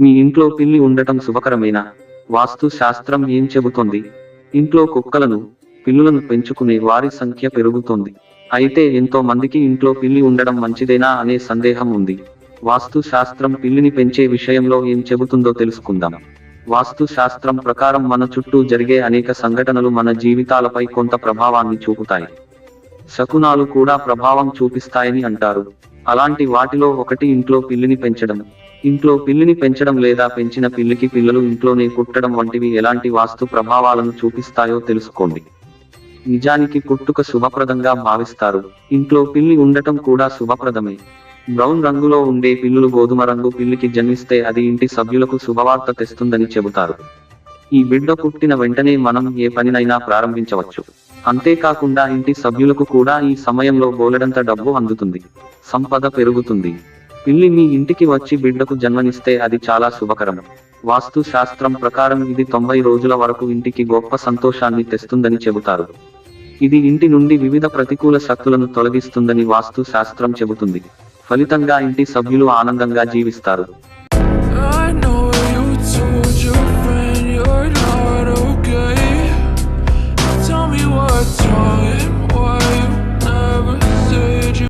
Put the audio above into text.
మీ ఇంట్లో పిల్లి ఉండటం శుభకరమేనా? వాస్తు శాస్త్రం ఏం చెబుతోంది? ఇంట్లో కుక్కలను పిల్లులను పెంచుకునే వారి సంఖ్య పెరుగుతోంది. అయితే ఎంతో మందికి ఇంట్లో పిల్లి ఉండడం మంచిదేనా అనే సందేహం ఉంది. వాస్తు శాస్త్రం పిల్లిని పెంచే విషయంలో ఏం చెబుతుందో తెలుసుకుందాం. వాస్తు శాస్త్రం ప్రకారం మన చుట్టూ జరిగే అనేక సంఘటనలు మన జీవితాలపై కొంత ప్రభావాన్ని చూపుతాయి. శకునాలు కూడా ప్రభావం చూపిస్తాయని అంటారు. అలాంటి వాటిలో ఒకటి ఇంట్లో పిల్లిని పెంచడం. ఇంట్లో పిల్లిని పెంచడం లేదా పెంచిన పిల్లికి పిల్లలు ఇంట్లోనే కుట్టడం వంటివి ఎలాంటి వాస్తు ప్రభావాలను చూపిస్తాయో తెలుసుకోండి. నిజానికి కుట్టుక శుభప్రదంగా భావిస్తారు. ఇంట్లో పిల్లి ఉండటం కూడా శుభప్రదమే. బ్రౌన్ రంగులో ఉండే పిల్లులు గోధుమ రంగు పిల్లికి జన్మిస్తే అది ఇంటి సభ్యులకు శుభవార్త తెస్తుందని చెబుతారు. ఈ బిడ్డ పుట్టిన వెంటనే మనం ఏ పనినైనా ప్రారంభించవచ్చు. అంతేకాకుండా ఇంటి సభ్యులకు కూడా ఈ సమయంలో బోలెడంత డబ్బు అందుతుంది. సంపద పెరుగుతుంది. పిల్లి మీ ఇంటికి వచ్చి బిడ్డకు జన్మనిస్తే అది చాలా శుభకరం. వాస్తు శాస్త్రం ప్రకారం ఇది తొంభై రోజుల వరకు ఇంటికి గొప్ప సంతోషాన్ని తెస్తుందని చెబుతారు. ఇది ఇంటి నుండి వివిధ ప్రతికూల శక్తులను తొలగిస్తుందని వాస్తు శాస్త్రం చెబుతుంది. ఫలితంగా ఇంటి సభ్యులు ఆనందంగా జీవిస్తారు.